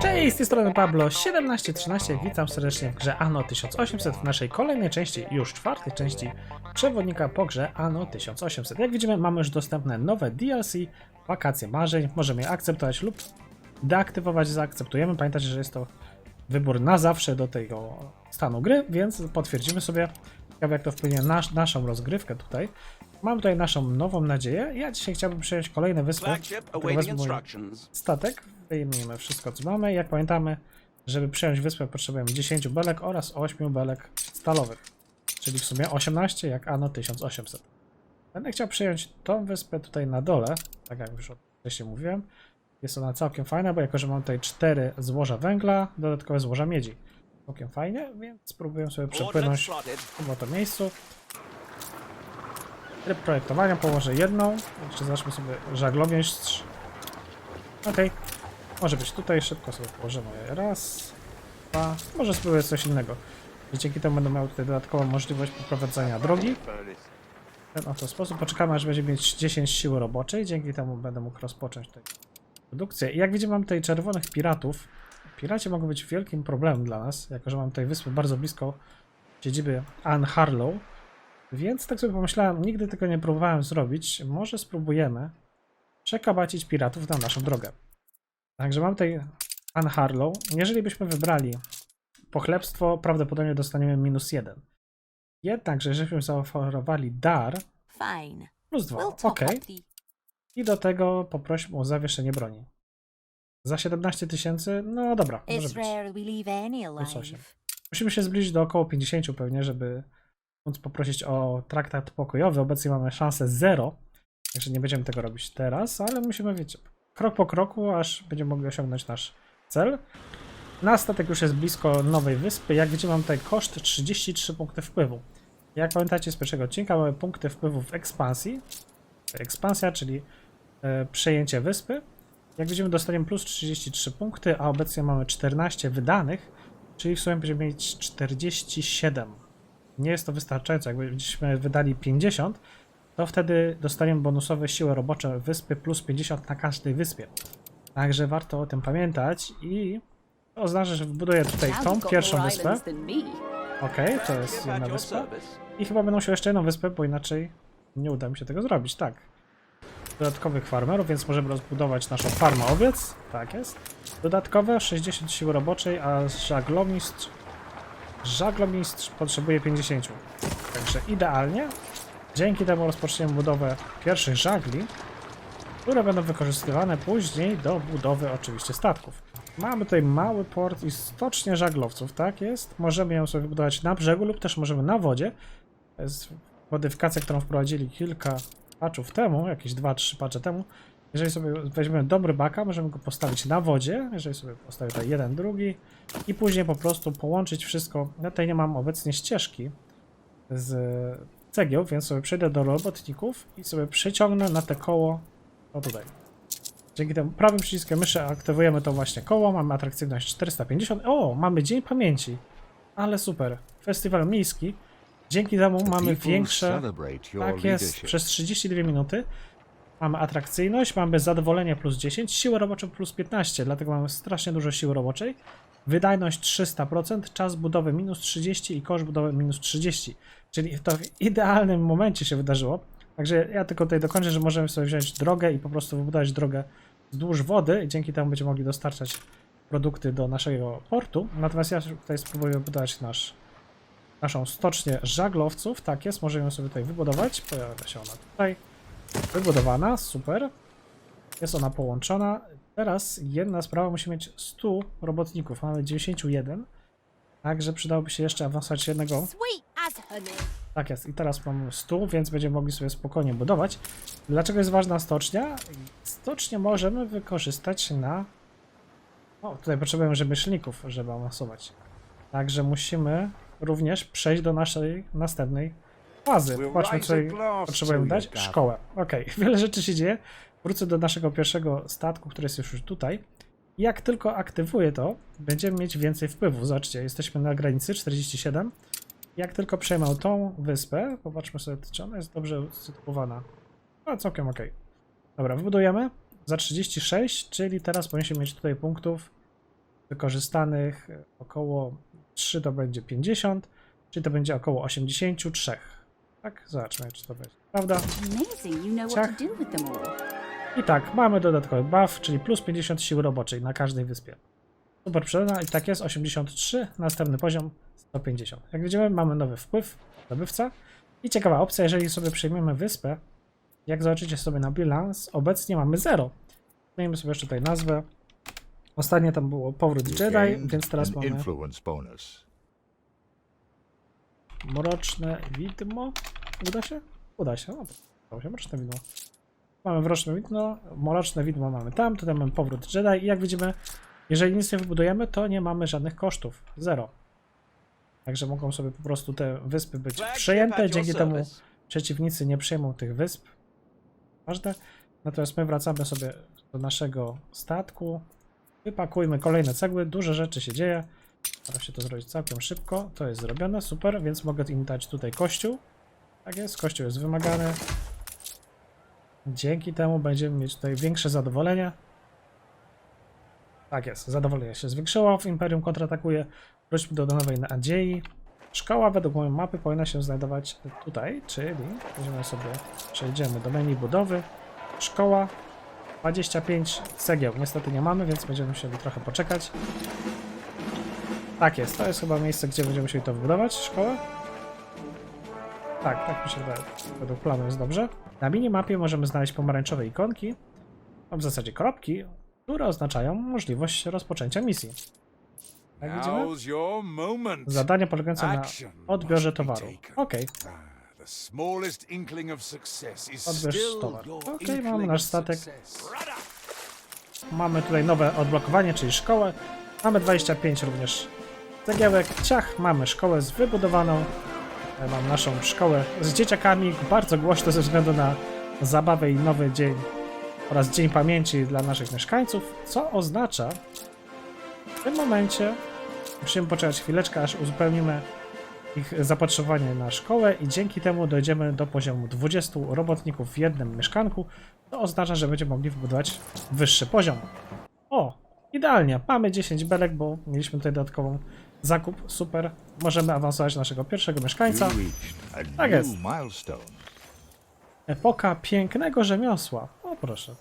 Cześć, z tej strony Pablo 1713, witam serdecznie w grze Anno 1800 w naszej kolejnej części, już czwartej części przewodnika po grze Anno 1800. Jak widzimy mamy już dostępne nowe DLC, wakacje marzeń, możemy je akceptować lub deaktywować, zaakceptujemy. Pamiętajcie, że jest to wybór na zawsze do tego stanu gry, więc potwierdzimy sobie, jak to wpłynie na naszą rozgrywkę tutaj. Mam tutaj naszą nową nadzieję. Ja dzisiaj chciałbym przejąć kolejne wyspy. Flagship Tylko awaiting wezmę mój statek, wyjmijmy wszystko co mamy. Jak pamiętamy, żeby przejąć wyspę potrzebujemy 10 belek oraz 8 belek stalowych, czyli w sumie 18 jak Anno 1800. Będę chciał przejąć tą wyspę tutaj na dole, tak jak już wcześniej mówiłem. Jest ona całkiem fajna, bo jako że mam tutaj 4 złoża węgla, dodatkowe złoża miedzi. Całkiem fajnie, więc spróbuję sobie przepłynąć w oto miejscu. Tryb projektowania położę jedną. Jeszcze zacznijmy sobie żaglomistrz. Okej. Może być tutaj, szybko sobie położymy. Raz, dwa. Może spróbuję coś innego. I dzięki temu będę miał tutaj dodatkową możliwość poprowadzenia drogi. W ten oto sposób. Poczekamy aż będzie mieć 10 siły roboczej. Dzięki temu będę mógł rozpocząć produkcję. I jak widzimy mam tutaj czerwonych piratów. Piraci mogą być wielkim problemem dla nas, jako że mam tutaj wyspę bardzo blisko siedziby Anne Harlow. Więc tak sobie pomyślałem, nigdy tego nie próbowałem zrobić. Może spróbujemy przekabacić piratów na naszą drogę. Także mam tutaj Anne Harlow. Jeżeli byśmy wybrali pochlebstwo, prawdopodobnie dostaniemy minus jeden. Jednakże, jeżeli byśmy zaoferowali dar, Fine. plus dwa. Ok. I do tego poprośmy o zawieszenie broni. Za 17 tysięcy? No dobra, może być. Plus osiem. Musimy się zbliżyć do około 50 pewnie, żeby móc poprosić o traktat pokojowy. Obecnie mamy szansę 0, także nie będziemy tego robić teraz, ale musimy, wiecie, krok po kroku, aż będziemy mogli osiągnąć nasz cel. Nasz statek już jest blisko nowej wyspy. Jak widzimy, mam tutaj koszt 33 punkty wpływu. Jak pamiętacie z pierwszego odcinka, mamy punkty wpływu w ekspansji. Ekspansja, czyli e, przejęcie wyspy. Jak widzimy, dostaniemy plus 33 punkty, a obecnie mamy 14 wydanych. Czyli w sumie będziemy mieć 47. Nie jest to wystarczająco. Jakbyśmy wydali 50, to wtedy dostaniemy bonusowe siły robocze wyspy plus 50 na każdej wyspie. Także warto o tym pamiętać i to oznacza, że wbuduję tutaj tą pierwszą wyspę. Okej, to jest jedna wyspa. I chyba będą się jeszcze jedną wyspę, bo inaczej nie uda mi się tego zrobić. Tak. Dodatkowych farmerów, więc możemy rozbudować naszą farmę owiec. Tak jest. Dodatkowe 60 siły roboczej, a żaglomistrz. Żaglomistrz potrzebuje 50. Także idealnie. Dzięki temu rozpoczniemy budowę pierwszych żagli, które będą wykorzystywane później do budowy oczywiście statków. Mamy tutaj mały port i stocznię żaglowców, tak jest. Możemy ją sobie wybudować na brzegu lub też możemy na wodzie. To jest modyfikacja, którą wprowadzili kilka patchów temu, jakieś 2-3 patche temu. Jeżeli sobie weźmiemy dobry baka, możemy go postawić na wodzie. Jeżeli sobie postawię tutaj jeden, drugi i później po prostu połączyć wszystko. Ja tutaj nie mam obecnie ścieżki z cegieł, więc sobie przejdę do robotników i sobie przeciągnę na te koło, o tutaj. Dzięki temu prawym przyciskiem myszy aktywujemy to właśnie koło, mamy atrakcyjność 450. O, mamy Dzień Pamięci. Ale super. Festiwal miejski. Dzięki temu mamy większe... Tak jest, przez 32 minuty mamy atrakcyjność, mamy zadowolenie plus 10, siłę roboczą plus 15, dlatego mamy strasznie dużo siły roboczej. Wydajność 300%, czas budowy minus 30 i koszt budowy minus 30. Czyli to w idealnym momencie się wydarzyło. Także ja tylko tutaj dokończę, że możemy sobie wziąć drogę i po prostu wybudować drogę wzdłuż wody i dzięki temu będziemy mogli dostarczać produkty do naszego portu. Natomiast ja tutaj spróbuję wybudować nasz, naszą stocznię żaglowców. Tak jest, możemy ją sobie tutaj wybudować. Pojawia się ona tutaj. Wybudowana, super. Jest ona połączona. Teraz jedna sprawa, musimy mieć 100 robotników. Mamy 91. Także przydałoby się jeszcze awansować jednego tak jest, i teraz mamy stół, więc będziemy mogli sobie spokojnie budować. Dlaczego jest ważna stocznia? Stocznię możemy wykorzystać na... O, tutaj potrzebujemy rzemieślników, żeby awansować. Także musimy również przejść do naszej następnej fazy. Patrzmy, last, potrzebujemy dać szkołę. Okej, wiele rzeczy się dzieje. Wrócę do naszego pierwszego statku, który jest już tutaj. Jak tylko aktywuję to, będziemy mieć więcej wpływu. Zobaczcie, jesteśmy na granicy 47. Jak tylko przejmę tą wyspę, popatrzmy sobie, czy ona jest dobrze usytuowana. A, całkiem ok. Dobra, wybudujemy. za 36, czyli teraz powinniśmy mieć tutaj punktów wykorzystanych około 3 to będzie 50, czyli to będzie około 83. Tak, zobaczmy czy to będzie. Prawda? All. I tak, mamy dodatkowy buff, czyli plus 50 siły roboczej na każdej wyspie. Super przydatna i tak jest, 83, następny poziom 150. Jak widzimy, mamy nowy wpływ, zdobywca. I ciekawa opcja, jeżeli sobie przejmiemy wyspę, jak zobaczycie sobie na bilans, obecnie mamy 0. Zmienimy sobie jeszcze tutaj nazwę. Ostatnio tam było powrót Jedi, więc teraz mamy. Mroczne widmo. Uda się? Uda się. No, udało się, mroczne widmo. Mamy mroczne widmo, mroczne widmo mamy tam, tutaj mamy powrót Jedi i jak widzimy, jeżeli nic nie wybudujemy, to nie mamy żadnych kosztów. Zero. Także mogą sobie po prostu te wyspy być przejęte, dzięki temu przeciwnicy nie przejmą tych wysp. Ważne. Natomiast my wracamy sobie do naszego statku. Wypakujmy kolejne cegły, dużo rzeczy się dzieje. Staram się to zrobić całkiem szybko. To jest zrobione, super, więc mogę im dać tutaj kościół. Tak jest, kościół jest wymagany. Dzięki temu będziemy mieć tutaj większe zadowolenie. Tak jest, zadowolenie się zwiększyło, w Imperium kontratakuje. Wróćmy do nowej nadziei. Szkoła według mojej mapy powinna się znajdować tutaj, czyli weźmiemy sobie, przejdziemy do menu budowy. Szkoła, 25 cegieł. Niestety nie mamy, więc będziemy musieli trochę poczekać. Tak jest, to jest chyba miejsce, gdzie będziemy musieli to wybudować, szkołę. Tak, tak mi się wydaje. Według planu jest dobrze. Na minimapie możemy znaleźć pomarańczowe ikonki, a w zasadzie kropki, które oznaczają możliwość rozpoczęcia misji. Jak widzimy? Zadania polegające na odbiorze towaru. Okej, Ah, Odbierz towar. inkling mamy nasz statek. mamy tutaj nowe odblokowanie, czyli szkołę. Mamy 25 również cegiełek. Ciach, mamy szkołę wybudowaną. Mam naszą szkołę z dzieciakami, bardzo głośno ze względu na zabawę i nowy dzień oraz dzień pamięci dla naszych mieszkańców, co oznacza w tym momencie musimy poczekać chwileczkę, aż uzupełnimy ich zapotrzebowanie na szkołę i dzięki temu dojdziemy do poziomu 20 robotników w jednym mieszkanku, to oznacza, że będziemy mogli wybudować wyższy poziom. O, idealnie, mamy 10 belek, bo mieliśmy tutaj dodatkową zakup, super. Możemy awansować naszego pierwszego mieszkańca. Tak jest. Epoka pięknego rzemiosła. O proszę.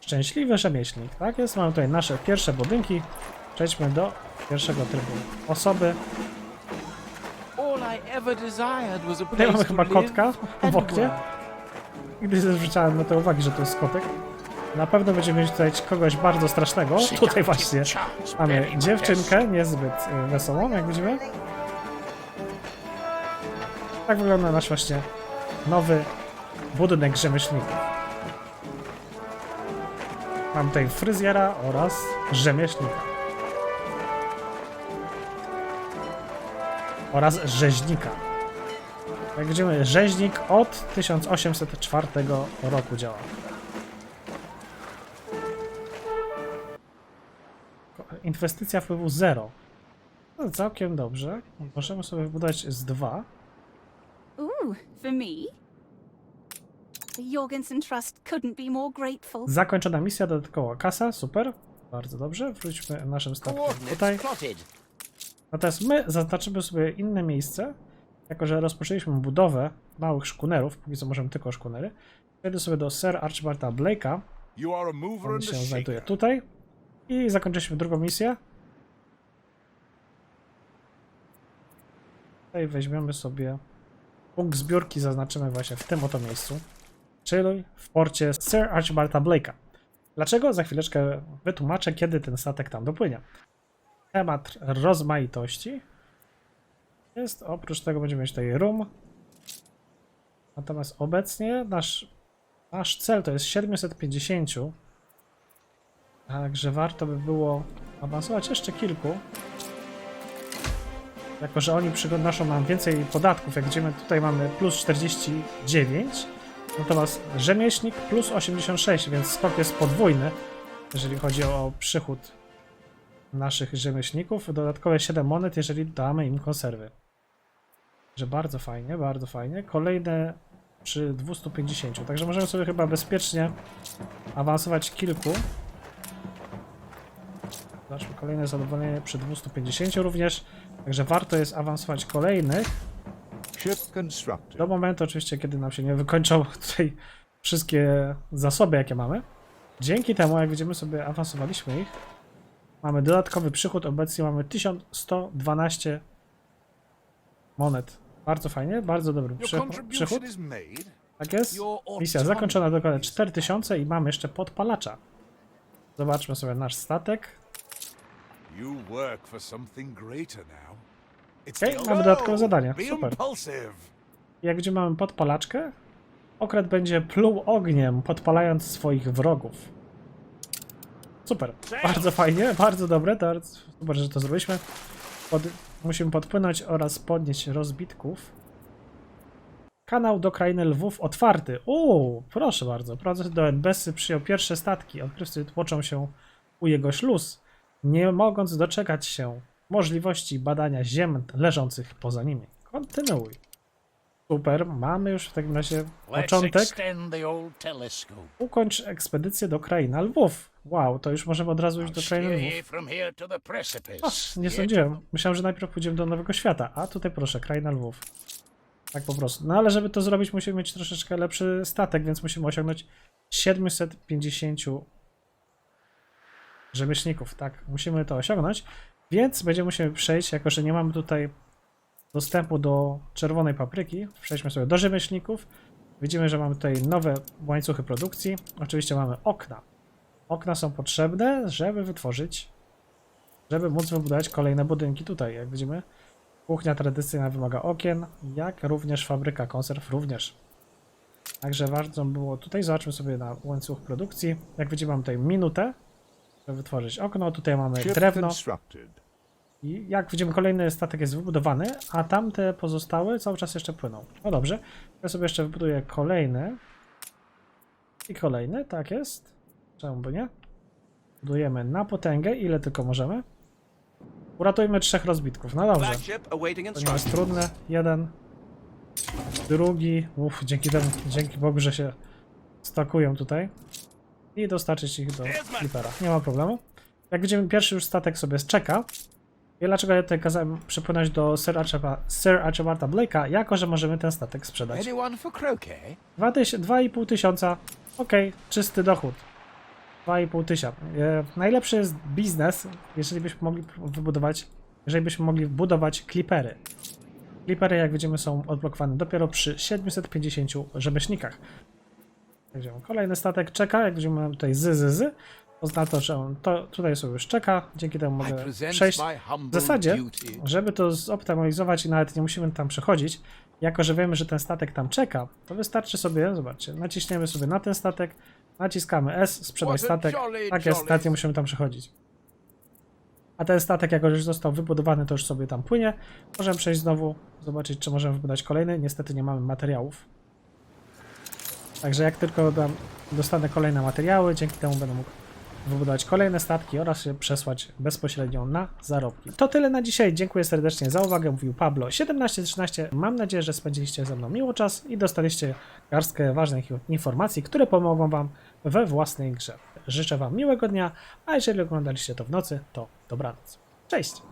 Szczęśliwy rzemieślnik. Tak jest, mamy tutaj nasze pierwsze budynki. Przejdźmy do pierwszego trybu osoby. Tutaj mamy chyba kotka w oknie. nie zwróciłem na to uwagi, że to jest kotek. Na pewno będziemy mieć tutaj kogoś bardzo strasznego. Tutaj właśnie mamy dziewczynkę, niezbyt y, wesołą, jak widzimy. Tak wygląda nasz właśnie nowy budynek rzemieślników. Mam tutaj fryzjera oraz rzemieślnika. Oraz rzeźnika. Jak widzimy, rzeźnik od 1804 roku działa. Inwestycja wpływu 0. No, całkiem dobrze. Możemy sobie wybudować z 2. Ooh, for me? The Jorgensen Trust couldn't be more grateful. Zakończona misja, dodatkowa kasa, super. Bardzo dobrze. Wróćmy naszym statkiem tutaj. Natomiast my zaznaczymy sobie inne miejsce, jako że rozpoczęliśmy budowę małych szkunerów, póki co możemy tylko szkunery. Przejdę sobie do Sir Archibalda Blake'a, You are a mover on się znajduje tutaj. I zakończyliśmy drugą misję. Tutaj weźmiemy sobie punkt zbiórki, zaznaczymy właśnie w tym oto miejscu, czyli w porcie Sir Archibalda Blake'a. Dlaczego? Za chwileczkę wytłumaczę, kiedy ten statek tam dopłynie. Temat rozmaitości jest, oprócz tego będziemy mieć tutaj room. Natomiast obecnie nasz, nasz cel to jest 750. Także warto by było awansować jeszcze kilku. Jako, że oni przynoszą nam więcej podatków, jak widzimy tutaj mamy plus 49, natomiast rzemieślnik plus 86, więc skok jest podwójny, jeżeli chodzi o przychód naszych rzemieślników. Dodatkowe 7 monet, jeżeli damy im konserwy. Że bardzo fajnie, bardzo fajnie. Kolejne przy 250. Także możemy sobie chyba bezpiecznie awansować kilku. Zobaczmy kolejne zadowolenie przy 250 również. Także warto jest awansować kolejnych. Do momentu oczywiście, kiedy nam się nie wykończą tutaj wszystkie zasoby, jakie mamy. Dzięki temu, jak widzimy sobie, awansowaliśmy ich. Mamy dodatkowy przychód, obecnie mamy 1112 monet. Bardzo fajnie, bardzo dobry przychód. Tak jest. Misja zakończona dokładnie is 4000 i mamy jeszcze podpalacza. Zobaczmy sobie nasz statek. You work for something greater now. It's Okej, the- mamy dodatkowe zadanie. Be Super. impulsive. Jak gdzie mamy podpalaczkę, okręt będzie pluł ogniem, podpalając swoich wrogów. Super, bardzo fajnie, bardzo dobre, to super, że to zrobiliśmy. Pod, musimy podpłynąć oraz podnieść rozbitków. Kanał do krainy lwów otwarty. Uuu, proszę bardzo. Prezes do NBS przyjął pierwsze statki. Odkrywcy tłoczą się u jego śluz, nie mogąc doczekać się możliwości badania ziem leżących poza nimi. Kontynuuj. Super, mamy już w takim razie początek. Ukończ ekspedycję do krainy lwów. Wow, to już możemy od razu iść do krainy lwów. O, nie sądziłem. Myślałem, że najpierw pójdziemy do Nowego Świata, a tutaj proszę, kraina lwów. Tak po prostu. No ale żeby to zrobić, musimy mieć troszeczkę lepszy statek, więc musimy osiągnąć 750 rzemieślników. Tak, musimy to osiągnąć, więc będziemy musieli przejść, jako że nie mamy tutaj dostępu do czerwonej papryki, przejdźmy sobie do rzemieślników. Widzimy, że mamy tutaj nowe łańcuchy produkcji. Oczywiście mamy okna. Okna są potrzebne, żeby wytworzyć żeby móc wybudować kolejne budynki tutaj, jak widzimy. Kuchnia tradycyjna wymaga okien, jak również fabryka konserw również. Także warto było tutaj, zobaczmy sobie na łańcuch produkcji. Jak widzimy mamy tutaj minutę, wytworzyć okno, tutaj mamy drewno i jak widzimy kolejny statek jest wybudowany, a tamte pozostałe cały czas jeszcze płyną. No dobrze, ja sobie jeszcze wybuduję kolejny i kolejny, tak jest. Czemu by nie? Budujemy na potęgę, ile tylko możemy. Uratujmy trzech rozbitków, no dobrze. To nie jest trudne. Jeden. Drugi. Uff, dzięki temu, dzięki Bogu, że się stakują tutaj. I dostarczyć ich do Clippera. Nie ma problemu. Jak widzimy, pierwszy już statek sobie czeka. I dlaczego ja tutaj kazałem przypłynąć do Sir, Archibald, Sir Archibalda Blake'a? Jako, że możemy ten statek sprzedać. Anyone for croquet? Dwa tyś- 2,5 tysiąca. Okej, czysty dochód. 2,5 tysiąca. E, najlepszy jest biznes, jeżeli byśmy mogli wybudować, jeżeli byśmy mogli budować klipery. Klipery, jak widzimy, są odblokowane dopiero przy 750 rzemieślnikach. Kolejny statek czeka, jak widzimy mamy tutaj z, z, z. Oznacza, że on to, tutaj sobie już czeka, dzięki temu mogę przejść. W zasadzie, żeby to zoptymalizować i nawet nie musimy tam przechodzić, jako że wiemy, że ten statek tam czeka, to wystarczy sobie, zobaczcie, naciśniemy sobie na ten statek, naciskamy S, sprzedaj statek, tak jest, nawet nie musimy tam przechodzić. A ten statek, jako że już został wybudowany, to już sobie tam płynie. Możemy przejść znowu, zobaczyć, czy możemy wybudować kolejny. Niestety nie mamy materiałów. Także jak tylko dam, dostanę kolejne materiały, dzięki temu będę mógł wybudować kolejne statki oraz się przesłać bezpośrednio na zarobki. To tyle na dzisiaj. Dziękuję serdecznie za uwagę. Mówił Pablo 1713. Mam nadzieję, że spędziliście ze mną miło czas i dostaliście garstkę ważnych informacji, które pomogą Wam we własnej grze. Życzę Wam miłego dnia, a jeżeli oglądaliście to w nocy, to dobranoc. Cześć!